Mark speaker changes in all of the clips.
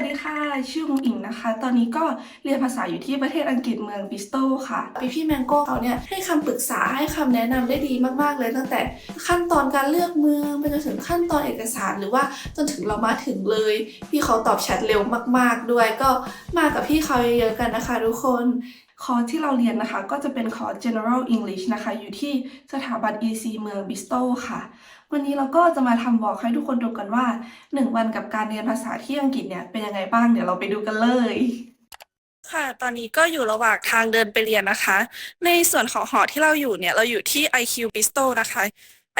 Speaker 1: วัสดีค่ะ ชื่อมุงอิงนะคะ ตอนนี้ก็เรียนภาษาอยู่ที่ประเทศอังกฤษเมืองบริสตอลค่ะ พี่พี่แมงโก้เขาเนี่ยให้คำปรึกษาให้คำแนะนำได้ดีมากๆ เลยตั้งแต่ขั้นตอนการเลือกเมืองไปจนถึงขั้นตอนเอกสารหรือว่าจนถึงเรามาถึงเลย พี่เขาตอบแชทเร็วมาก ๆ ด้วยก็มากับพี่เขาเยอะๆกันนะคะ ทุกคนคอร์สที่เราเรียนนะคะก็จะเป็นคอร์ส General English นะคะ อยู่ที่สถาบัน EC เมืองบริสตอลค่ะ วันนี้เราก็จะมาทำบอกให้ทุกคนดูกันว่า 1 วันกับการเรียนภาษาที่อังกฤษเนี่ยเป็นยังไงบ้างเดี๋ยวเราไปดูกันเลย ค่ะ ตอนนี้ก็อยู่ระหว่างทางเดินไปเรียนนะคะ ในส่วนของหอที่เราอยู่เนี่ยเราอยู่ที่ IQ Bristol นะคะ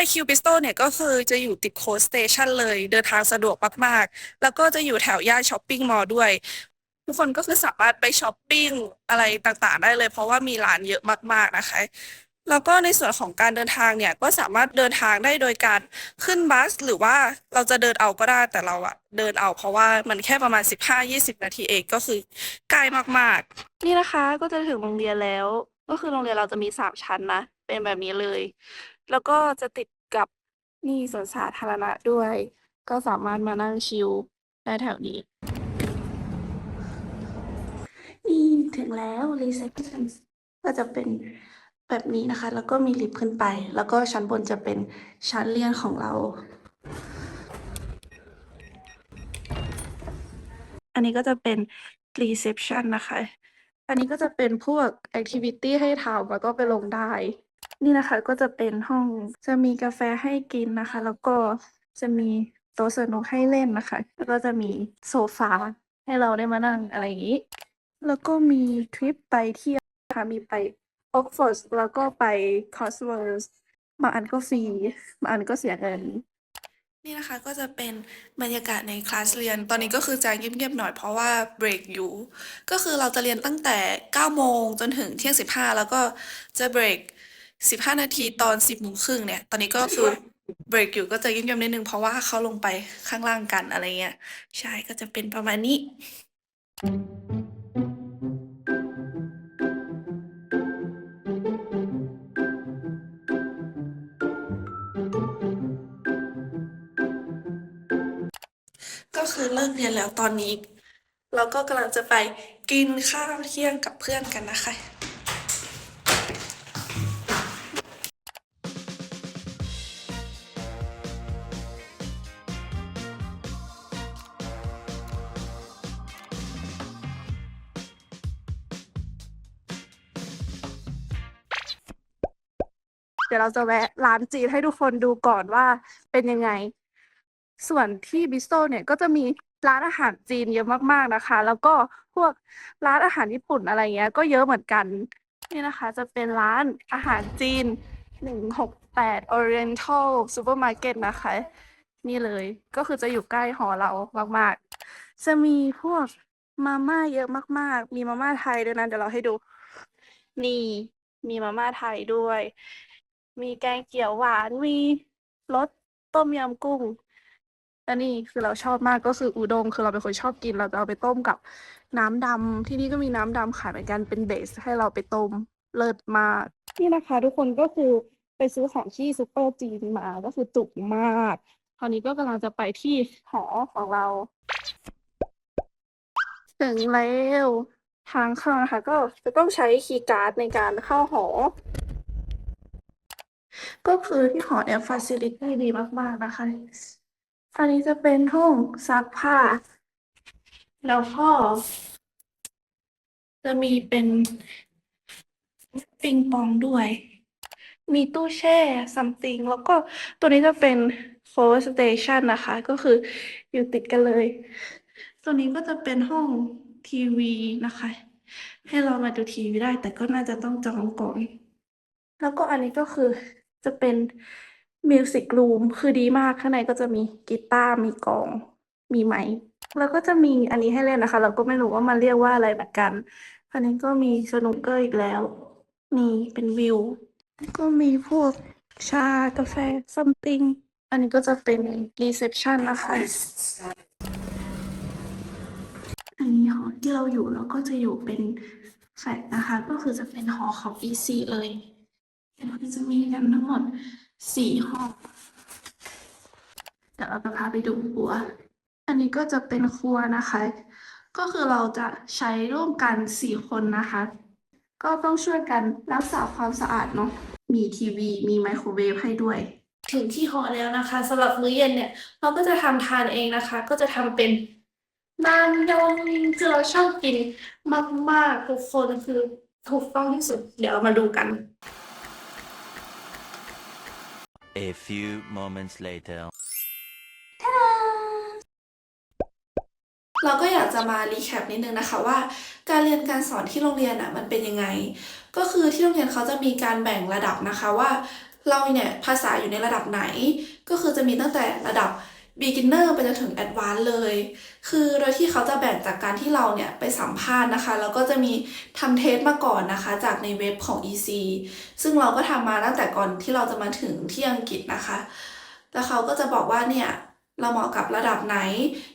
Speaker 1: IQ Bristol เนี่ยก็คือจะอยู่ติดโคสเตชันเลยเดินทางสะดวกมากๆ แล้วก็จะอยู่แถวย่านช้อปปิ้งมอลล์ด้วย ทุกคนก็คือสามารถไปช้อปปิ้งอะไรต่างๆ ได้เลย เพราะว่ามีร้านเยอะมากๆนะคะ แล้วก็ในส่วนของการเดินทางเนี่ยก็สามารถเดินทางได้โดยการขึ้นบัส หรือว่าเราจะเดินเอาก็ได้แต่เราอะเดินเอาเพราะว่ามันแค่ประมาณ 15-20 นาทีเองก็คือใกล้มากๆ นี่นะคะก็จะถึงโรงเรียนแล้ว ก็คือโรงเรียนเราจะมีสามชั้นนะ เป็นแบบนี้เลย แล้วก็จะติดกับนี่สวนสาธารณะด้วย ก็สามารถมานั่งชิลได้แถวนี้นี่ถึงแล้ว reception ก็จะเป็น แบบนี้นะคะ แล้วก็มีลิฟต์ขึ้นไป แล้วก็ชั้นบนจะเป็นชั้นเรียนของเรา อันนี้ก็จะเป็น reception นะคะ อันนี้ก็จะเป็นพวก activity ให้ทำแล้วก็ไปลงได้ นี่นะคะก็จะเป็นห้องจะมีกาแฟให้กินนะคะ แล้วก็จะมีโต๊ะสนุกให้เล่นนะคะ แล้วก็จะมีโซฟาให้เราได้มานั่งอะไรอย่างนี้ แล้วก็มีทริปไปเที่ยวนะคะมีไป ออกฟอร์ดแล้วก็ไปคอสเวิร์สบางอันก็ฟรีบางอันก็เสียเงิน นี่นะคะก็จะเป็นบรรยากาศในคลาสเรียน ตอนนี้ก็คือจะเงียบๆหน่อยเพราะว่าเบรกอยู่ ก็คือเราจะเรียนตั้งแต่ 9 โมงจนถึงเที่ยง 15 แล้วก็จะเบรก 15 นาทีตอน 10โมงครึ่งเนี่ย ตอนนี้ก็คือเบรกอยู่ก็จะเงียบๆนิดนึงเพราะว่าเขาลงไปข้างล่างกันอะไรเงี้ย ใช่ ก็จะเป็นประมาณนี้ คือเลิกเรียนแล้วตอนนี้ เราก็กำลังจะไปกินข้าวเที่ยงกับเพื่อนกันนะคะเดี๋ยวเราจะแวะร้านจีนให้ทุกคนดูก่อนว่าเป็นยังไง ส่วนที่บิสโตเนี่ยก็จะมีร้านอาหารจีนเยอะมากๆนะคะ แล้วก็พวกร้านอาหารญี่ปุ่นอะไรเงี้ย ก็เยอะเหมือนกัน นี่นะคะ จะเป็นร้านอาหารจีนหนึ่งหกแปด Oriental Supermarket นะคะ นี่เลยก็คือจะอยู่ใกล้หอเรามากๆ จะมีพวกมาม่าเยอะมากๆ มีมาม่าไทยด้วยนะเดี๋ยวเราให้ดู นี่มีมาม่าไทยด้วย มีแกงเขียวหวาน มีรสต้มยำกุ้ง อันนี้คือเราชอบมากก็คืออุด้งคือเราเป็นคนชอบกิน เราจะเอาไปต้มกับน้ำดำที่นี่ก็มีน้ำดำขายเหมือนกันเป็นเบสให้เราไปต้มเลิศมาก นี่นะคะ ทุกคนก็คือไปซื้อของที่ซูเปอร์จีนมาก็คือจุกมากคราวนี้ก็กำลังจะไปที่หอของเรา ถึงแล้วทางเข้านะคะก็จะต้องใช้คีย์การ์ดในการเข้าหอ ก็คือที่หอเนี่ยฟ a ซิลิตี้ดีมาก ๆ นะคะ อันนี้จะเป็นห้องซักผ้า แล้วก็จะมีเป็นปิงปองด้วย มีตู้แช่ซัมติง แล้วก็ตัวนี้จะเป็น Force Station นะคะ ก็คืออยู่ติดกันเลย ตัวนี้ก็จะเป็นห้องทีวีนะคะ ให้เรามาดูทีวีได้ แต่ก็น่าจะต้องจองก่อน แล้วก็อันนี้ก็คือจะเป็น มิวสิกรูมคือดีมากข้างในก็จะมีกีตาร์มีกลอง มีไมค์แล้วก็จะมีอันนี้ให้เล่นนะคะ เราก็ไม่รู้ว่ามันเรียกว่าอะไรเหมือนกันอันนี้ก็มีสนุกเกอร์อีกแล้ว นี่เป็นวิว ก็มีพวกชากาแฟ something อันนี้ก็จะเป็นรีเซพชันนะคะ อันนี้หอที่เราอยู่เราก็จะอยู่เป็นแฟลตนะคะ ก็คือจะเป็นหอของ EC เลยเราจะมีกันทั้งหมด สี่ห้องเดี๋ยวเราจะพาไปดูหัว อันนี้ก็จะเป็นครัวนะคะ ก็คือเราจะใช้ร่วมกันสี่คนนะคะ ก็ต้องช่วยกันรักษาความสะอาดเนาะมีทีวีมีไมโครเวฟให้ด้วย ถึงที่หอแล้วนะคะสำหรับมื้อเย็นเนี่ย เราก็จะทำทานเองนะคะ ก็จะทำเป็นนานยองคือเราชอบกินมาก ๆ ทุกคนคือถูกต้องที่สุด เดี๋ยวเรามาดูกัน
Speaker 2: A few moments later.
Speaker 1: เราก็อยากจะมารีแคปนิดนึงนะคะว่า การเรียนการสอนที่โรงเรียนอะมันเป็นยังไง ก็คือที่โรงเรียนเขาจะมีการแบ่งระดับนะคะว่า เราเนี่ยภาษาอยู่ในระดับไหน ก็คือจะมีตั้งแต่ระดับ beginner ไปจนถึง advanced เลย คือโดยที่เขาจะแบ่งจากการที่เราเนี่ยไปสัมภาษณ์นะคะ แล้วก็จะมีทำเทสมาก่อนนะคะ จากในเว็บของ EC ซึ่งเราก็ทำมาตั้งแต่ก่อนที่เราจะมาถึงที่อังกฤษนะคะแล้วเขาก็จะบอกว่าเนี่ยเราเหมาะกับระดับไหน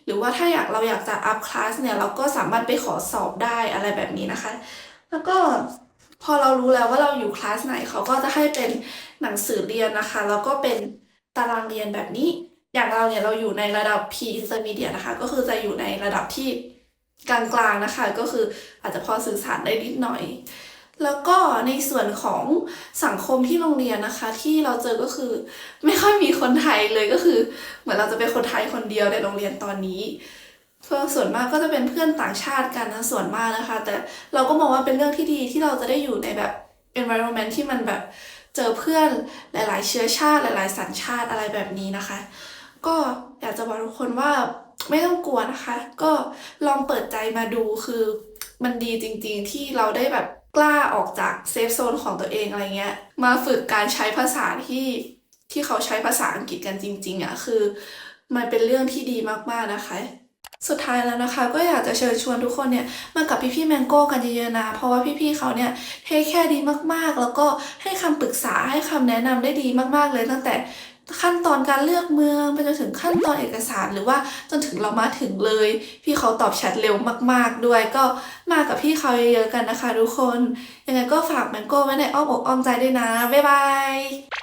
Speaker 1: หรือว่าถ้าอยากเราอยากจะอัพคลาสเนี่ยเราก็สามารถไปขอสอบได้อะไรแบบนี้นะคะ แล้วก็พอเรารู้แล้วว่าเราอยู่คลาสไหนเขาก็จะให้เป็นหนังสือเรียนนะคะ แล้วก็เป็นตารางเรียนแบบนี้ อย่างเราเนี่ยเราอยู่ในระดับ P Intermediate นะคะ ก็คือจะอยู่ในระดับที่กลางๆนะคะ ก็คืออาจจะพอสื่อสารได้นิดหน่อย แล้วก็ในส่วนของสังคมที่โรงเรียนนะคะ ที่เราเจอก็คือไม่ค่อยมีคนไทยเลยก็คือ เหมือนเราจะเป็นคนไทยคนเดียวในโรงเรียนตอนนี้เพื่อส่วนมากก็จะเป็นเพื่อนต่างชาติกันนะส่วนมากนะคะ แต่เราก็มองว่าเป็นเรื่องที่ดีที่เราจะได้อยู่ในแบบ environment ที่มันแบบเจอเพื่อนหลาย ๆ เชื้อชาติหลาย ๆ สัญชาติอะไรแบบนี้นะคะ ก็อยากจะบอกทุกคนว่าไม่ต้องกลัวนะคะ ก็ลองเปิดใจมาดูคือมันดีจริงๆที่เราได้แบบกล้าออกจากเซฟโซนของตัวเองอะไรเงี้ย มาฝึกการใช้ภาษาที่ที่เขาใช้ภาษาอังกฤษกันจริงๆอะคือ มันเป็นเรื่องที่ดีมากๆนะคะ สุดท้ายแล้วนะคะ ก็อยากจะเชิญชวนทุกคนเนี่ยมากับพี่ๆแมงโก้กันเยอะๆนะ เพราะว่าพี่ๆเขาเนี่ยเทคแค่ดีมากๆ แล้วก็ให้คำปรึกษาให้คำแนะนำได้ดีมากๆเลยตั้งแต่ ขั้นตอนการเลือกเมืองไปจนถึงขั้นตอนเอกสารหรือว่าจนถึงเรามาถึงเลย พี่เขาตอบแชทเร็วมาก ๆ ด้วยก็มากับพี่เขาเยอะๆกันนะคะทุกคน ยังไงก็ฝากแมงโก้ไว้ในอ้อมอกอ้อมใจด้วยนะ บ๊ายบาย